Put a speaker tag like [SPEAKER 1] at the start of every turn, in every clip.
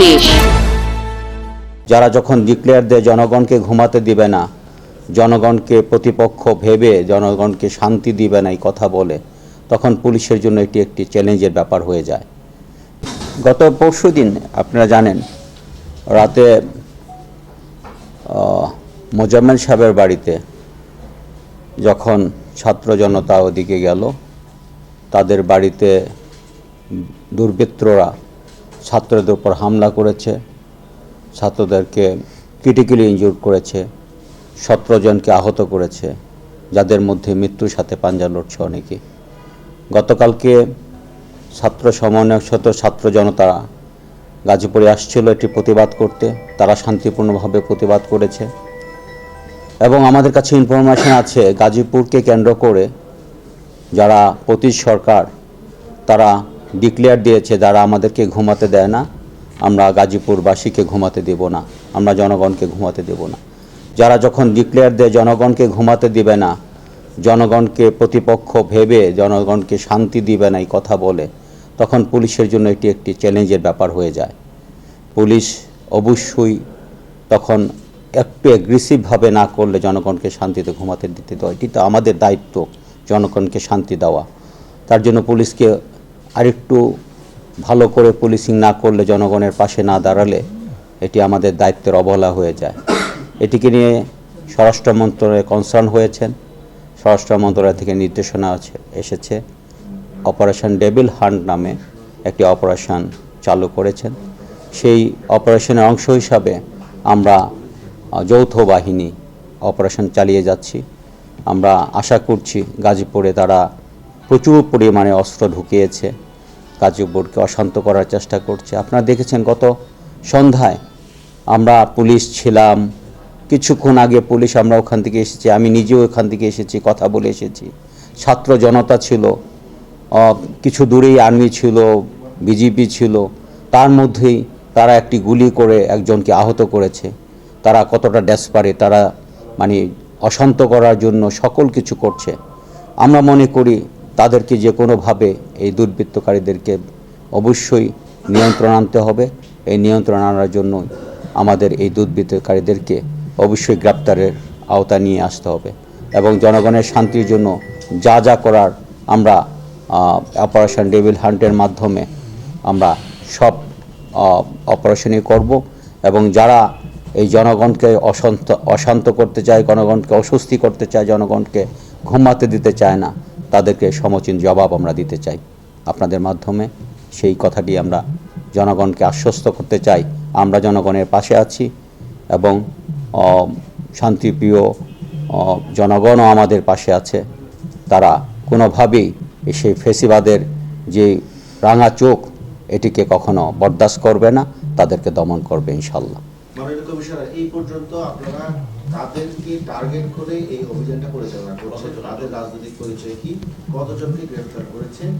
[SPEAKER 1] দেশ
[SPEAKER 2] যারা যখন ডিক্লেয়ার দেয়, জনগণকে ঘুমাতে দিবে না, জনগণকে প্রতিপক্ষ ভেবে, জনগণকে শান্তি দিবে না এই কথা বলে, তখন পুলিশের জন্য এটি একটি চ্যালেঞ্জের ব্যাপার হয়ে যায়। গত পরশু দিন আপনারা জানেন, রাতে মোজাম্মেল সাহেবের বাড়িতে যখন ছাত্র জনতা ওদিকে গেল, তাদের বাড়িতে দুর্বৃত্তরা ছাত্রদের উপর হামলা করেছে, ছাত্রদেরকে ক্রিটিক্যালি ইনজুর করেছে, সতেরো জনকে আহত করেছে, যাদের মধ্যে মৃত্যুর সাথে পাঞ্জা লড়ছে অনেকে। গতকালকে ছাত্র সমন্বয়ক শত ছাত্র জনতা গাজীপুরে আসছিল এটি প্রতিবাদ করতে। তারা শান্তিপূর্ণভাবে প্রতিবাদ করেছে। এবং আমাদের কাছে ইনফরমেশন আছে, গাজীপুরকে কেন্দ্র করে যারা পতীশ সরকার, তারা ডিক্লেয়ার দিয়েছে, যারা আমাদেরকে ঘুমাতে দেয় না, আমরা গাজীপুরবাসীকে ঘুমাতে দেব না, আমরা জনগণকে ঘুমাতে দেব না। যারা যখন ডিক্লেয়ার দেয়, জনগণকে ঘুমাতে দিবে না, জনগণকে প্রতিপক্ষ ভেবে জনগণকে শান্তি দিবে না, এই কথা বলে, তখন পুলিশের জন্য এটি একটি চ্যালেঞ্জের ব্যাপার হয়ে যায়। পুলিশ অবশ্যই তখন একটু অ্যাগ্রেসিভভাবে না করলে জনগণকে শান্তিতে ঘুমাতে দিতে দেওয়া এটি তো আমাদের দায়িত্ব, জনগণকে শান্তি দেওয়া। তার জন্য পুলিশকে আরেকটু ভালো করে পুলিশিং না করলে জনগণের পাশে না দাঁড়ালে এটি আমাদের দায়িত্বের অবহেলা হয়ে যায়। এটিকে নিয়ে স্বরাষ্ট্র মন্ত্রণালয়ে কনসার্ন হয়েছেন। স্বরাষ্ট্র মন্ত্রণালয় থেকে নির্দেশনা আছে, এসেছে। অপারেশন ডেভিল হান্ট নামে একটি অপারেশন চালু করেছেন। সেই অপারেশনের অংশ হিসাবে আমরা যৌথ বাহিনী অপারেশন চালিয়ে যাচ্ছি। আমরা আশা করছি গাজীপুরে তারা প্রচুর পরিমাণে অস্ত্র ঢুকিয়েছে। গাজীপুরকে অশান্ত করার চেষ্টা করছে। আপনারা দেখেছেন গত সন্ধ্যায় আমরা পুলিশ ছিলাম। কিছুক্ষণ আগে পুলিশ আমরা ওখান থেকে এসেছি, আমি নিজেও ওখান থেকে এসেছি, কথা বলে এসেছি। ছাত্র জনতা ছিল কিছু দূরেই আর্মি ছিল বিজেপি ছিল। তার মধ্যেই তারা একটি গুলি করে একজনকে আহত করেছে। তারা কতটা ডেসপারে তারা মানে অশান্ত করার জন্য সকল কিছু করছে। আমরা মনে করি তাদেরকে যে কোনোভাবে এই দুর্বৃত্তকারীদেরকে অবশ্যই নিয়ন্ত্রণ আনতে হবে। এই নিয়ন্ত্রণ আনার জন্য আমাদের এই দুর্বৃত্তকারীদেরকে অবশ্যই গ্রেপ্তারের আওতা নিয়ে আসতে হবে এবং জনগণের শান্তির জন্য যা যা করার আমরা অপারেশন ডেভিল হান্টের মাধ্যমে আমরা সব অপারেশনই করব এবং যারা এই জনগণকে অশান্ত অশান্ত করতে চায়, জনগণকে অস্বস্তি করতে চায়, জনগণকে ঘুমাতে দিতে চায় না তাদেরকে সমচীন জবাব আমরা দিতে চাই। আপনাদের মাধ্যমে সেই কথাটি আমরা জনগণকে আশ্বস্ত করতে চাই। আমরা জনগণের পাশে আছি এবং শান্তিপ্রিয় জনগণও আমাদের পাশে আছে। তারা কোনোভাবেই সেই ফেসিবাদের যে রাঙা চোখ, এটিকে কখনো বরদাস্ত করবে না। তাদেরকে দমন করবে ইনশাল্লাহ
[SPEAKER 3] এই পর্যন্ত আপনারা তাদেরকে টার্গেট করে এই অভিযানটা পরিচালনা করছেন তাদের রাজনৈতিক পরিচয় কি? কতজনকে গ্রেফতার করেছেন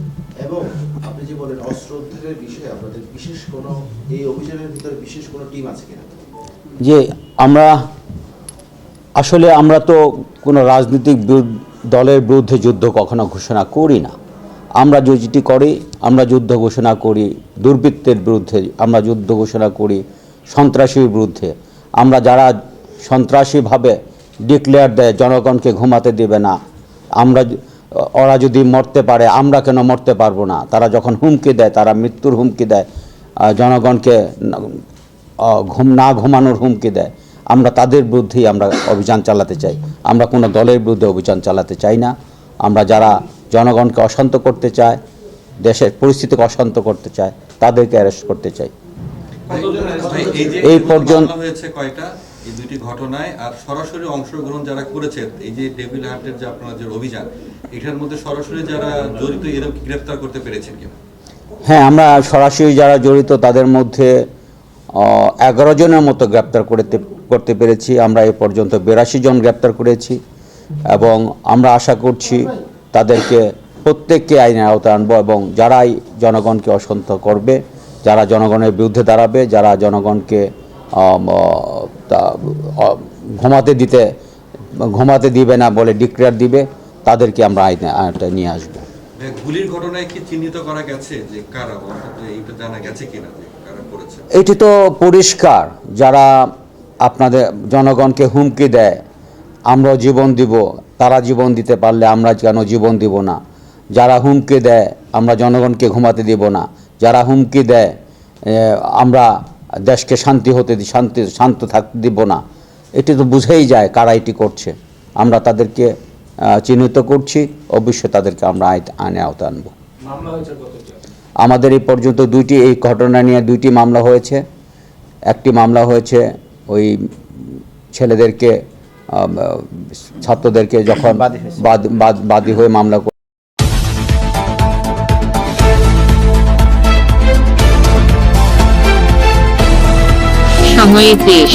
[SPEAKER 3] এবং আপনি যে বলেন অস্ত্র উদ্ধারের বিষয়ে আপনাদের বিশেষ কোনো এই অভিযানের ভিতরে বিশেষ কোনো টিম আছে কিনা?
[SPEAKER 2] যে আমরা আসলে আমরা তো কোনো রাজনৈতিক দলের বিরুদ্ধে যুদ্ধ কখনো ঘোষণা করি না। আমরা যেটি করি আমরা যুদ্ধ ঘোষণা করি দুর্বৃত্তের বিরুদ্ধে আমরা যুদ্ধ ঘোষণা করি সন্ত্রাসীর বিরুদ্ধে। আমরা যারা সন্ত্রাসীভাবে ডিক্লেয়ার দেয় জনগণকে ঘুমাতে দেবে না। আমরা ওরা যদি মরতে পারে আমরা কেন মরতে পারব না? তারা যখন হুমকি দেয় তারা মৃত্যুর হুমকি দেয় জনগণকে না- ঘুম না ঘুমানোর হুমকি দেয়। আমরা তাদের বিরুদ্ধেই আমরা অভিযান চালাতে চাই। আমরা কোনো দলের বিরুদ্ধে অভিযান চালাতে চাই না। আমরা যারা জনগণকে অশান্ত করতে চায় দেশের পরিস্থিতিকে অশান্ত করতে চায় তাদেরকে অ্যারেস্ট করতে চাই।
[SPEAKER 4] এই
[SPEAKER 2] পর্যন্ত-
[SPEAKER 4] কয়টা? এই দুইটি ঘটনায় আর সরাসরি অংশগ্রহণ যারা করেছে, এই যে ডেভিল হান্টের যে আপনার যে অভিযান, এটার মধ্যে সরাসরি যারা জড়িত এরকম গ্রেফতার করতে পেরেছেন কিনা?
[SPEAKER 2] হ্যাঁ আমরা সরাসরি যারা জড়িত, তাদের মধ্যে এগারো জনের মতো গ্রেপ্তার করতে করতে পেরেছি। আমরা এ পর্যন্ত বিরাশি জন গ্রেপ্তার করেছি এবং আমরা আশা করছি তাদেরকে প্রত্যেককে আইনের আওতায় আনব এবং যারাই জনগণকে অসন্ত করবে, যারা জনগণের বিরুদ্ধে দাঁড়াবে, যারা জনগণকে তা- ঘুমাতে দিতে ঘুমাতে দিবে না বলে ডিক্লেয়ার দিবে তাদেরকে আমরা আইনে আইনটা নিয়ে আসব।
[SPEAKER 4] গুলির ঘটনায় কি চিহ্নিত করা গেছে যে কারা এইটা জানা গেছে কিনা
[SPEAKER 2] এটি তো পরিষ্কার যারা আপনাদের জনগণকে হুমকি দেয় আমরা জীবন দিব তারা জীবন দিতে পারলে আমরা কেন জীবন দিব না? যারা হুমকি দেয় আমরা জনগণকে ঘুমাতে দিব না। যারা হুমকি দেয় আমরা দেশকে শান্তি হতে দি- শান্তি শান্ত থাকতে দিব না। এটি তো বুঝেই যায় কারা এটি করছে। আমরা তাদেরকে চিহ্নিত করছি অবশ্যই তাদেরকে আমরা আইন- আইনে আওতায় আনব। আমাদের এই পর্যন্ত দুইটি এই ঘটনা নিয়ে দুইটি মামলা হয়েছে। একটি মামলা হয়েছে ওই ছেলেদেরকে ছাত্রদেরকে যখন বাদী হয়ে মামলা করে
[SPEAKER 5] সময়ের দেশ